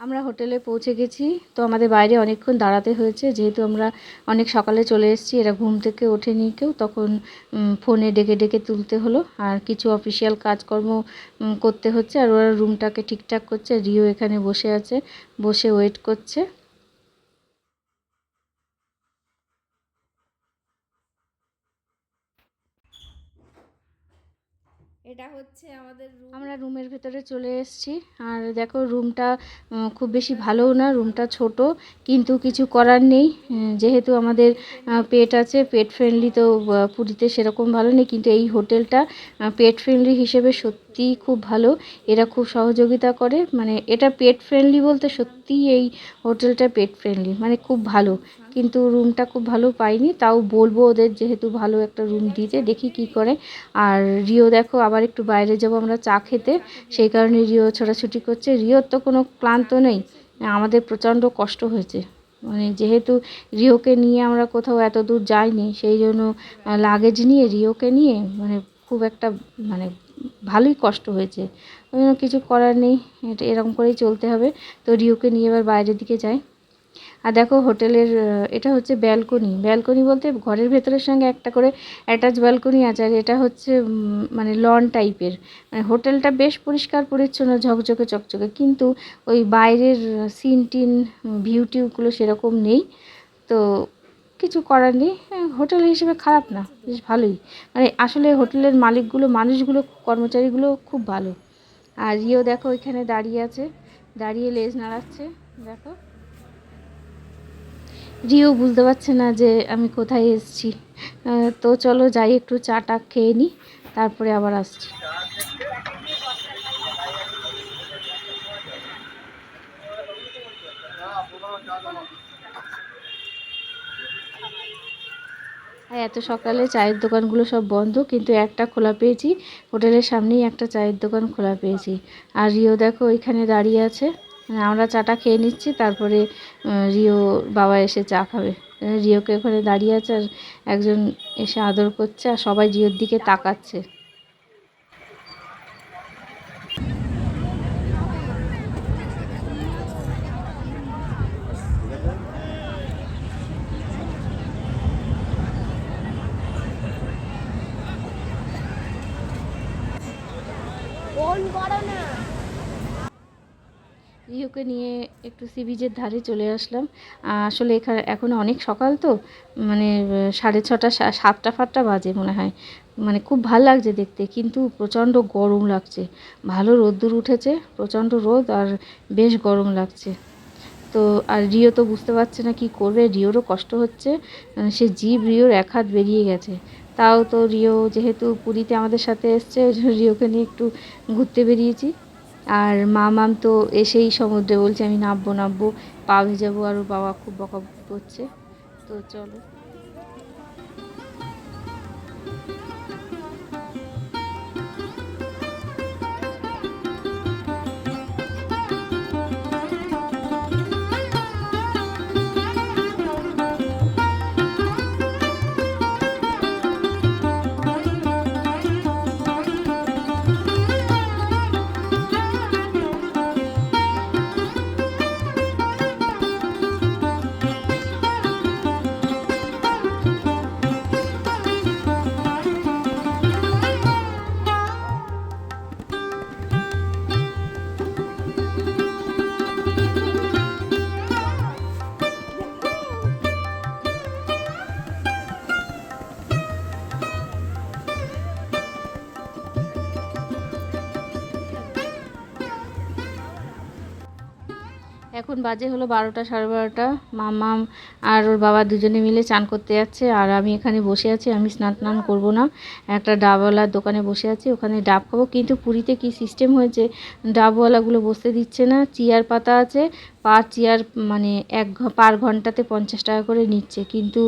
আমরা হোটেলে পৌঁছে গেছি। তো আমাদের বাইরে অনেকক্ষণ দাঁড়াতে হয়েছে। যেহেতু আমরা অনেক সকালে চলে এসেছি, এরা ঘুম থেকে ওঠেনি কেউ, তখন ফোনে ডেকে ডেকে তুলতে হলো। আর কিছু অফিসিয়াল কাজকর্ম করতে হচ্ছে। আর ওরা রুমটাকে ঠিকঠাক করছে। রিও এখানে বসে আছে, বসে ওয়েট করছে। এটা হচ্ছে আমাদের room। আমরা রুমের ভেতরে চলে এসেছি। আর দেখো, রুমটা খুব বেশি ভালোও না, রুমটা ছোট, কিন্তু কিছু করার নেই। যেহেতু আমাদের পেট আছে পেট ফ্রেন্ডলি তো পুরীতে সেরকম ভালো নেই, কিন্তু এই হোটেলটা পেট ফ্রেন্ডলি হিসেবে সত্যিই খুব ভালো। এরা খুব সহযোগিতা করে। মানে এটা পেট ফ্রেন্ডলি বলতে সত্যিই এই হোটেলটা পেট ফ্রেন্ডলি মানে খুব ভালো। কিন্তু রুমটা খুব ভালো পাইনি, তাও বলব ওদের যেহেতু ভালো একটা রুম দিতে, দেখি কি করে। আর রিও দেখো, আবার একটু বাইরে যাব আমরা চা খেতে। সেই কারণে রিও ছোটাছুটি করছে। রিওর তো কোনো ক্লান্ত নেই, আমাদের প্রচণ্ড কষ্ট হয়েছে। মানে যেহেতু রিওকে নিয়ে আমরা কোথাও এত দূর যাইনি, সেই জন্য লাগেজ নিয়ে, রিওকে নিয়ে মানে খুব একটা মানে ভালোই কষ্ট হয়েছে। কিছু করার নেই, এটা এরকম করেই চলতে হবে। তো রিওকে নিয়ে এবার বাইরের দিকে যাই আর দেখো হোটেলের এটা হচ্ছে ব্যালকনি। ব্যালকনি বলতে ঘরের ভেতরের সঙ্গে একটা করে অ্যাটাচ ব্যালকনি আছে, আর এটা হচ্ছে মানে লন টাইপের। মানে হোটেলটা বেশ পরিষ্কার, পরিচ্ছন্ন, ঝকঝকে, চকচকে। কিন্তু ওই বাইরের সিন টিন ভিউ টিউগুলো সেরকম নেই। তো কিছু করার নেই। হ্যাঁ, হোটেল হিসেবে খারাপ না বেশ ভালোই। মানে আসলে হোটেলের মালিকগুলো মানুষগুলো কর্মচারীগুলো খুব ভালো। আর ইয়েও দেখো ওইখানে দাঁড়িয়ে আছে। দাঁড়িয়ে লেজ নাড়াচ্ছে দেখো। রিও বুঝতে পারছে না যে আমি কোথায় এসেছি। তো চলো যাই একটু চাটা খেয়ে নিই তারপরে আবার আসছি। আর এত সকালে চায়ের দোকানগুলো সব বন্ধ, কিন্তু একটা খোলা পেয়েছি। হোটেলের সামনেই একটা চায়ের দোকান খোলা পেয়েছি। আর রিও দেখো, ওইখানে দাঁড়িয়ে আছে। মানে আমরা চাটা খেয়ে নিচ্ছি, তারপরে রিও বাবা এসে চা খাবে। রিওকে ওখানে দাঁড়িয়ে আছে আর একজন এসে আদর করছে, আর সবাই রিওর দিকে তাকাচ্ছে ফোন করো না রিওকে নিয়ে একটু সি বিচের ধারে চলে আসলাম। আসলে এখানে এখন অনেক সকাল তো মানে সাড়ে ছটা সাতটা, ফাতটা বাজে মনে হয়। মানে খুব ভালো লাগছে দেখতে, কিন্তু প্রচণ্ড গরম লাগছে। ভালো রোদ্দুর উঠেছে, প্রচণ্ড রোদ আর বেশ গরম লাগছে। তো, আর রিও তো বুঝতে পারছে না কি করবে, রিওরও কষ্ট হচ্ছে। সে জিভ রিওর এক হাত বেরিয়ে গেছে। তাও তো রিও, যেহেতু পুরীতে আমাদের সাথে এসছে, রিওকে নিয়ে একটু ঘুরতে বেরিয়েছি। আর মা মাম তো এসেই সমুদ্রে বলছে, আমি নামবো নামবো। পা ভেজাবো আর বাবা খুব বকাবকি করছে তো চলো। এখন বাজে হলো বারোটা, সাড়ে বারোটা। মামা আর ওর বাবা দুজনে মিলে চান করতে যাচ্ছে আর আমি এখানে বসে আছি, আমি স্নান টান করব না। একটা ডাবওয়ালার দোকানে বসে আছি, ওখানে ডাব খাব। কিন্তু পুরীতে কি সিস্টেম হয়েছে? ডাবওয়ালাগুলো বসতে দিচ্ছে না, চেয়ার পাতা আছে, পার চেয়ার মানে এক পার ঘন্টাতে পঞ্চাশ টাকা করে নিচ্ছে। কিন্তু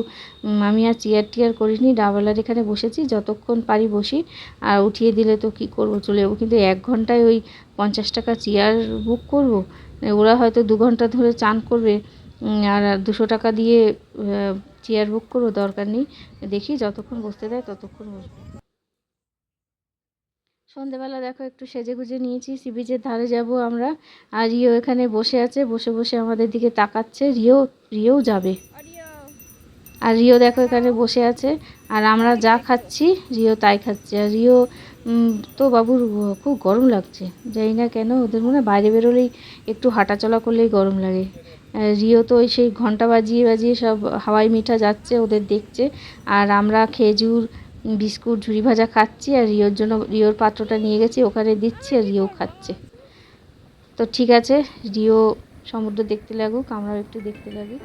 আমি আর চেয়ার টিয়ার করিনি, ডাবওয়ালার এখানে বসেছি, যতক্ষণ পারি বসি। আর উঠিয়ে দিলে তো কি করব, চলে যাব। কিন্তু এক ঘন্টায় ওই পঞ্চাশ টাকা চেয়ার বুক করব? ওরা হয়তো দু ঘণ্টা ধরে চান করবে আর দুশো টাকা দিয়ে চেয়ার বুক করো, দরকার নেই। দেখি যতক্ষণ বসতে দেয় ততক্ষণ বসবো। সন্ধেবেলা দেখো একটু সেজে গুজে নিয়েছি সি বিচের ধারে যাব আমরা। আর রিও এখানে বসে আছে, বসে বসে আমাদের দিকে তাকাচ্ছে। রিও রিও যাবে। আর রিও দেখো এখানে বসে আছে। আর আমরা যা খাচ্ছি, রিও তাই খাচ্ছে। আর রিও তো বাবুর খুব গরম লাগছে। জানি না কেন, ওদের মনে বাইরে বেরোলেই একটু হাঁটাচলা করলেই গরম লাগে। রিও তো ওই সেই ঘণ্টা বাজিয়ে বাজিয়ে সব হাওয়াই মিঠা যাচ্ছে, ওদের দেখছে। আর আমরা খেজুর, বিস্কুট ঝুড়ি ভাজা খাচ্ছি, আর রিওর জন্য, রিওর পাত্রটা নিয়ে গেছি, ওখানে দিচ্ছি, আর রিও খাচ্ছে। তো ঠিক আছে, রিও সমুদ্র দেখতে লাগুক, আমরাও একটু দেখতে লাগি